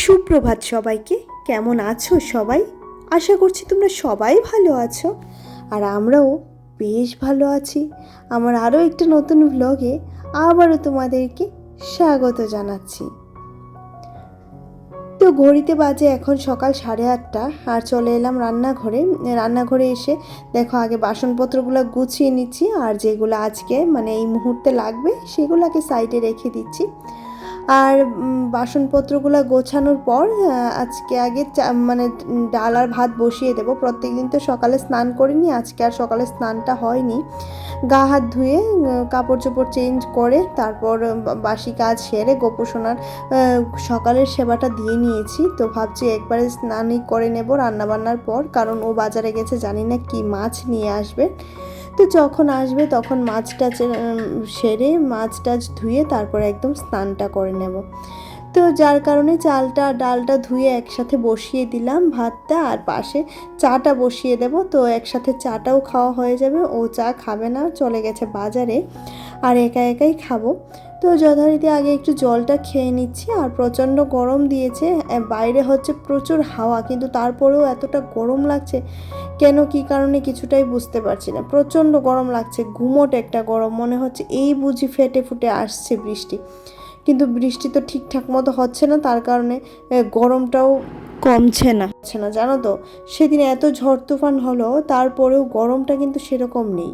সুপ্রভাত সবাইকে। কেমন আছো সবাই? আশা করছি তোমরা সবাই ভালো আছো। আর আমরাও বেশ ভালো আছি। আমার আরও একটা নতুন ব্লগে আবারও তোমাদেরকে স্বাগত জানাচ্ছি। তো ঘড়িতে বাজে এখন সকাল সাড়ে আটটা আর চলে এলাম রান্নাঘরে। রান্নাঘরে এসে দেখো আগে বাসনপত্রগুলো গুছিয়ে নিচ্ছি আর যেগুলো আজকে মানে এই মুহূর্তে লাগবে সেগুলোকে সাইডে রেখে দিচ্ছি। আর বাসনপত্রগুলো গোছানোর পর আজকে আগে মানে ডাল আর ভাত বসিয়ে দেবো। প্রত্যেকদিন তো সকালে স্নান করিনি, আজকে আর সকালে স্নানটা হয়নি। গা হাত ধুয়ে কাপড় চোপড় চেঞ্জ করে, তারপর বাসি কাজ সেরে গোপোষণার সকালের সেবাটা দিয়ে নিয়েছি। তো ভাবছি একবারে স্নানই করে নেব রান্নাবান্নার পর, কারণ ও বাজারে গেছে, জানি না কি মাছ নিয়ে আসবে। তো যখন আসবে তখন মাছ টাছ সেরে মাছ টাছ ধুয়ে তারপর একদম স্নানটা করে নেব। তো যার কারণে চালটা, ডালটা ধুয়ে একসাথে বসিয়ে দিলাম ভাতটা আর পাশে চাটা বসিয়ে দেব। তো একসাথে চাটাও খাওয়া হয়ে যাবে, ও চা খাবে না, চলে গেছে বাজারে আর একা একাই খাব। তো যথারীতি আগে একটু জলটা খেয়ে নিচ্ছি আর প্রচণ্ড গরম দিয়েছে বাইরে হচ্ছে প্রচুর হাওয়া কিন্তু তারপরেও এতটা গরম লাগছে কেন, কি কারণে কিছুটাই বুঝতে পারছি না। প্রচণ্ড গরম লাগছে, ঘুমোট একটা গরম, মনে হচ্ছে এই বুঝি ফেটে ফুটে আসছে বৃষ্টি। কিন্তু বৃষ্টি তো ঠিকঠাক মতো হচ্ছে না, তার কারণে গরমটাও কমছে না। হচ্ছে না, জানো তো? সেদিন এত ঝড় তুফান হলো, তারপরেও গরমটা কিন্তু সেরকম নেই।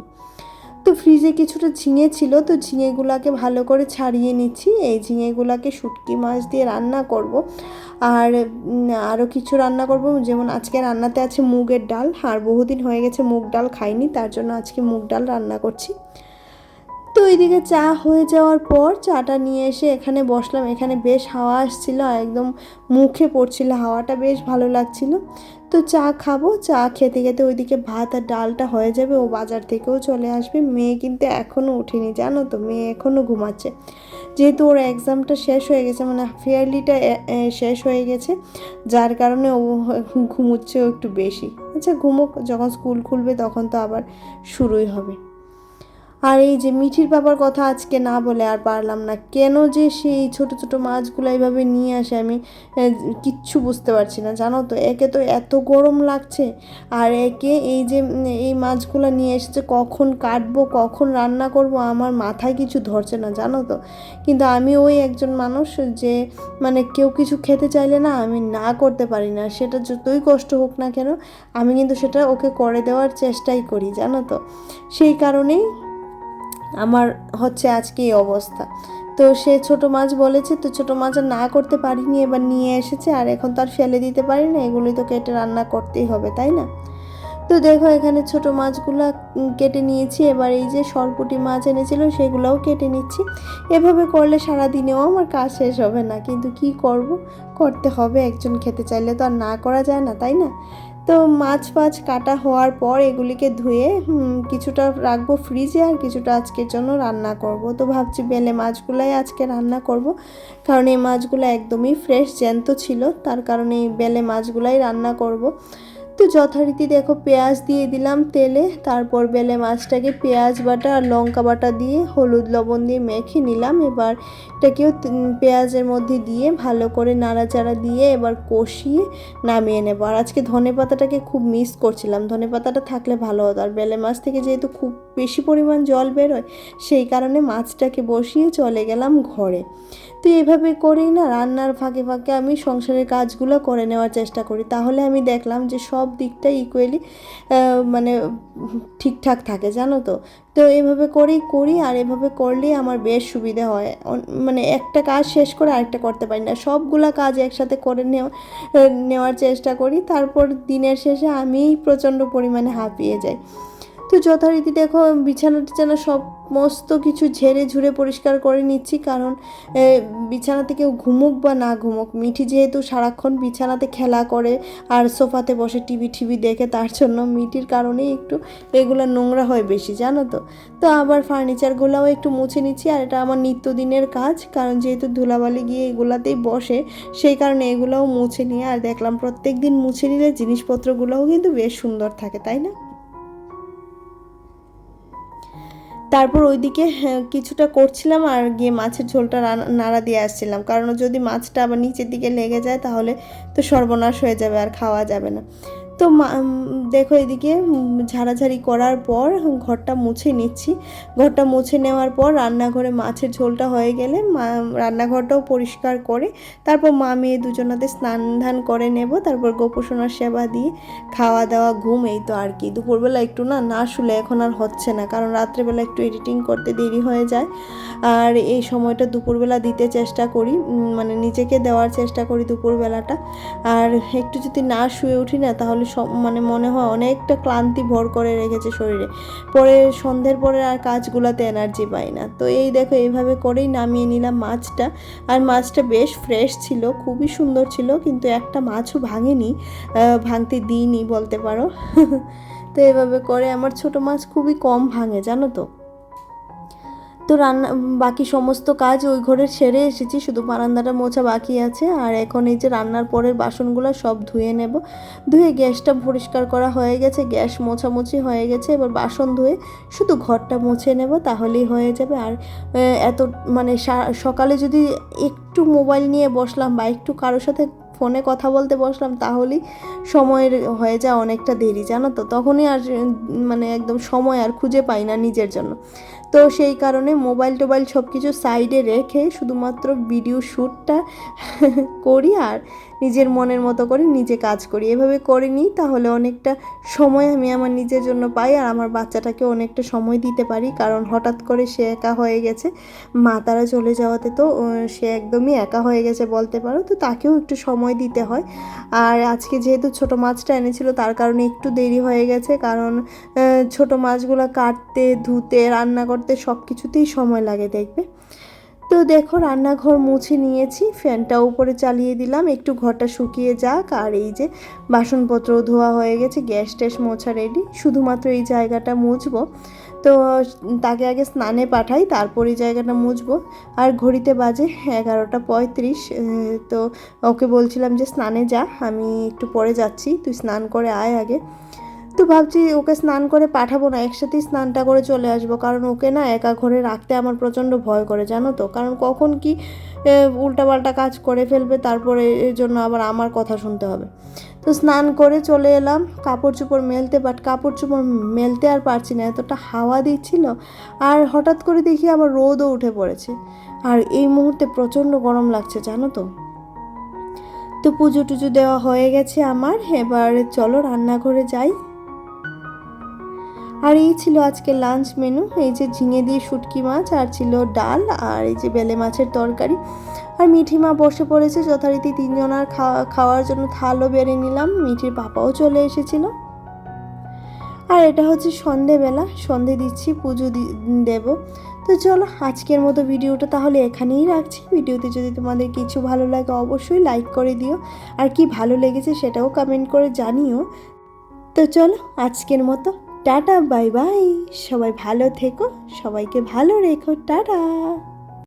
তো ফ্রিজে কিছুটা ঝিঙে ছিল, তো ঝিঙেগুলাকে ভালো করে ছাড়িয়ে নিচ্ছি। এই ঝিঙেগুলাকে শুটকি মাছ দিয়ে রান্না করব। আর আরও কিছু রান্না করব। যেমন আজকে রান্নাতে আছে মুগের ডাল, আর বহুদিন হয়ে গেছে মুগ ডাল খাইনি, তার জন্য আজকে মুগ ডাল রান্না করছি। তো ওইদিকে চা হয়ে যাওয়ার পর চাটা নিয়ে এসে এখানে বসলাম। এখানে বেশ হাওয়া আসছিল একদম মুখে পড়ছিল হাওয়াটা, বেশ ভালো লাগছিল। তো চা খাব। চা খেতে খেতে ওইদিকে ভাত আর ডালটা হয়ে যাবে। ও বাজার থেকেও চলে আসবে। মেয়ে কিন্তু এখনও ওঠেনি জানো তো, মেয়ে এখনও ঘুমাচ্ছে। যেহেতু ওর এক্সামটা শেষ হয়ে গেছে মানে ফেয়ারলিটা শেষ হয়ে গেছে, যার কারণে ও ঘুমোচ্ছেও একটু বেশি। আচ্ছা ঘুমোক, যখন স্কুল খুলবে তখন তো আবার শুরুই হবে। আর এই যে মিঠির বাবার কথা আজকে না বলে আর পারলাম না। কেন যে সেই ছোট ছোট মাছগুলো এইভাবে নিয়ে আসে আমি কিচ্ছু বুঝতে পারছি না। জানো তো, একে তো এত গরম লাগছে আর একে এই যে এই মাছগুলো নিয়ে এসেছে, কখন কাটবো, কখন রান্না করব, আমার মাথায় কিছু ধরছে না, জানো তো। কিন্তু আমি ওই একজন মানুষ যে মানে কেউ কিছু খেতে চাইলে না আমি না করতে পারি না। সেটা যতই কষ্ট হোক না কেন, আমি কিন্তু সেটা ওকে করে দেওয়ার চেষ্টাই করি, জানো তো। সেই কারণেই আমার হচ্ছে আজকে এই অবস্থা। তো সে ছোট মাছ বলেছে, তো ছোট মাছ না করতে পারিনি, এবার নিয়ে এসেছে, আর এখন তো আর ফেলে দিতে পারি না, এগুলোই তো কেটে রান্না করতেই হবে, তাই না? তো দেখো এখানে ছোট মাছগুলো কেটে নিয়েছি, এবার এই যে সরপুটি মাছ এনেছিল, সেগুলোও কেটে নিচ্ছি। এভাবে করলে সারা দিনেও আমার কাজ শেষ হবে না, কিন্তু কি করব? করতে হবে, একজন খেতে চাইলে তো আর না করা যায় না, তাই না? তো মাছ ফাছ কাটা হওয়ার পর এগুলিকে ধুয়ে কিছুটা রাখব ফ্রিজে আর কিছুটা আজকের জন্য রান্না করব। তো ভাবছি বেলে মাছগুলাই আজকে রান্না করব, কারণ এই মাছগুলো একদমই ফ্রেশ জ্যান্ত ছিল, তার কারণে এই বেলে মাছগুলাই রান্না করব। তো যথারীতি দেখো, পেঁয়াজ দিয়ে দিলাম তেলে। তারপর বেলে মাছটাকে পেঁয়াজ বাটা আর লঙ্কা বাটা দিয়ে হলুদ লবণ দিয়ে মেখে নিলাম। এবার এটাকেও পেঁয়াজের মধ্যে দিয়ে ভালো করে নাড়াচাড়া দিয়ে এবার কষিয়ে নামিয়ে নেব। আর আজকে ধনে পাতাটাকে খুব মিস করছিলাম। ধনে পাতাটা থাকলে ভালো হতো। আর বেলে মাছ থেকে যেহেতু খুব বেশি পরিমাণ জল বেরোয়, সেই কারণে মাছটাকে বসিয়ে চলে গেলাম ঘরে। তো এইভাবে করেই না রান্নার ফাঁকে ফাঁকে আমি সংসারের কাজগুলো করে নেওয়ার চেষ্টা করি। তাহলে আমি দেখলাম যে সব দিকটাই ইকুয়ালি মানে ঠিকঠাক থাকে, জানো তো? তো এভাবে করেই করি আর এভাবে করলেই আমার বেশ সুবিধা হয়। মানে একটা কাজ শেষ করে আরেকটা করতে পারি না। সবগুলা কাজ একসাথে করে নেওয়া নেওয়ার চেষ্টা করি। তারপর দিনের শেষে আমি প্রচণ্ড পরিমাণে হাঁপিয়ে যাই। তো যথারীতি দেখো, বিছানা টিছানা সমস্ত কিছু ঝেড়ে ঝুড়ে পরিষ্কার করে নিচ্ছি, কারণ বিছানাতে কেউ ঘুমুক বা না ঘুমুক, মিঠি যেহেতু সারাক্ষণ বিছানাতে খেলা করে আর সোফাতে বসে টিভি টিভি দেখে, তার জন্য মিটির কারণেই একটু এগুলো নোংরা হয় বেশি, জানো তো। তো আবার ফার্নিচারগুলোও একটু মুছে নিচ্ছি, আর এটা আমার নিত্যদিনের কাজ, কারণ যেহেতু ধুলাবালি গিয়ে এগুলাতেই বসে, সেই কারণে এগুলোও মুছে নিয়ে, আর দেখলাম প্রত্যেক দিন মুছে নিলে জিনিসপত্রগুলোও কিন্তু বেশ সুন্দর থাকে, তাই না? তারপর ওইদিকে হ্যাঁ, কিছুটা করছিলাম আর গিয়ে মাছের ঝোলটা নাড়া দিয়ে আসছিলাম। কারণ যদি মাছটা আবার নিচের দিকে লেগে যায় তাহলে তো সর্বনাশ হয়ে যাবে আর খাওয়া যাবে না। তো দেখো এদিকে ঝাড়াঝাড়ি করার পর ঘরটা মুছে নিচ্ছি। ঘরটা মুছে নেওয়ার পর রান্নাঘরে মাছের ঝোলটা হয়ে গেলে মা, রান্নাঘরটাও পরিষ্কার করে, তারপর মা মেয়ে দুজনাতে স্নান ধান করে নেব, তারপর গোপোষণার সেবা দিয়ে খাওয়া দাওয়া ঘুম, এই তো আর কি। দুপুরবেলা একটু না না শুলে এখন আর হচ্ছে না, কারণ রাত্রেবেলা একটু এডিটিং করতে দেরি হয়ে যায়। আর এই সময়টা দুপুরবেলা দিতে চেষ্টা করি মানে নিজেকে দেওয়ার চেষ্টা করি দুপুরবেলাটা। আর একটু যদি না শুয়ে উঠি না, তাহলে মানে মনে হয় অনেকটা ক্লান্তি ভর করে রেখেছে শরীরে। পরে সন্ধ্যের পরে আর কাজগুলোতে এনার্জি পাই না। তো এই দেখো, এইভাবে করেই নামিয়ে নিলাম মাছটা। আর মাছটা বেশ ফ্রেশ ছিল, খুবই সুন্দর ছিল, কিন্তু একটা মাছও ভাঙেনি। ভাঙতে দিইনি বলতে পারো। তো এভাবে করে আমার ছোট মাছ খুবই কম ভাঙে, জানো তো? তো রান্না বাকি সমস্ত কাজ ওই ঘরে সেরে এসেছি, শুধু বারান্দাটা মোছা বাকি আছে। আর এখন এই যে রান্নার পরের বাসনগুলো সব ধুয়ে নেব। ধুয়ে গ্যাসটা পরিষ্কার করা হয়ে গেছে, গ্যাস মোছামুছি হয়ে গেছে। এবার বাসন ধুয়ে শুধু ঘরটা মুছে নেব, তাহলেই হয়ে যাবে। আর এত মানে সকালে যদি একটু মোবাইল নিয়ে বসলাম বা একটু কারোর সাথে ফোনে কথা বলতে বসলাম, তাহলেই সময়ের হয়ে যায় অনেকটা দেরি, জানো তো? তখনই আর মানে একদম সময় আর খুঁজে পাই না নিজের জন্য। তো সেই কারণে মোবাইল টোবাইল সব কিছু সাইডে রেখে শুধুমাত্র ভিডিও শ্যুটটা করি আর নিজের মনের মতো করে নিজে কাজ করি। এভাবে করে নিই তাহলে অনেকটা সময় আমি আমার নিজের জন্য পাই আর আমার বাচ্চাটাকে অনেকটা সময় দিতে পারি। কারণ হঠাৎ করে সে একা হয়ে গেছে, মা তারা চলে যাওয়াতে তো সে একদমই একা হয়ে গেছে বলতে পারো, তো তাকেও একটু সময় দিতে হয়। আর আজকে যেহেতু ছোট মাছটা এনেছিল, তার কারণে একটু দেরি হয়ে গেছে। কারণ ছোট মাছগুলো কাটতে, ধুতে, রান্না করতে সব কিছুতেই সময় লাগে, দেখবে? তো দেখো, রান্নাঘর মুছে নিয়েছি, ফ্যানটা উপরে চালিয়ে দিলাম, একটু ঘরটা শুকিয়ে যাক, আর এই যে বাসনপত্র ধোয়া হয়ে গেছে, গ্যাস ট্যাস মোছা রেডি শুধুমাত্র এই জায়গাটা মুছবো। তো তাকে আগে স্নানে পাঠাই, তারপর এই জায়গাটা মুছবো। আর ঘড়িতে বাজে এগারোটা পঁয়ত্রিশ তো ওকে বলছিলাম যে, স্নানে যা, আমি একটু পরে যাচ্ছি, তুই স্নান করে আয় আগে। তো ভাবছি ওকে স্নান করে পাঠাবো না, একসাথেই স্নানটা করে চলে আসব। কারণ ওকে না একা ঘরে রাখতে আমার প্রচণ্ড ভয় করে, জানো তো? কারণ কখন কি উল্টাপাল্টা কাজ করে ফেলবে, তারপরে এর জন্য আবার আমার কথা শুনতে হবে। তো স্নান করে চলে এলাম, কাপড় চোপড় মেলতে বাট কাপড় চোপড় মেলতে আর পারছি না, এতটা হাওয়া দিচ্ছিল। আর হঠাৎ করে দেখি আবার রোদও উঠে পড়েছে। আর এই মুহূর্তে প্রচণ্ড গরম লাগছে, জানো তো? তো পুজো টুজো দেওয়া হয়ে গেছে আমার, এবার চলো রান্নাঘরে যাই। আর এই ছিল আজকে লাঞ্চ মেনু এই যে ঝিঙে দিয়ে শুটকি মাছ, আর ছিল ডাল, আর এই যে বেলে মাছের তরকারি। আর মিঠি মা বসে পড়েছে, যথারীতি তিনজনার খাওয়া খাওয়ার জন্য থালও বেড়ে নিলাম, মিঠির পাপাও চলে এসেছিল। আর এটা হচ্ছে সন্ধেবেলা, সন্ধে দিচ্ছি, পুজো দেব। তো চলো, আজকের মতো ভিডিওটা তাহলে এখানেই রাখছি। ভিডিওতে যদি তোমাদের কিছু ভালো লাগে, অবশ্যই লাইক করে দিও। আর কি ভালো লেগেছে সেটাও কমেন্ট করে জানিও। তো চলো, আজকের মতো টাটা বাই বাই। সবাই ভালো থেকো সবাইকে ভালো রেখো টাটা।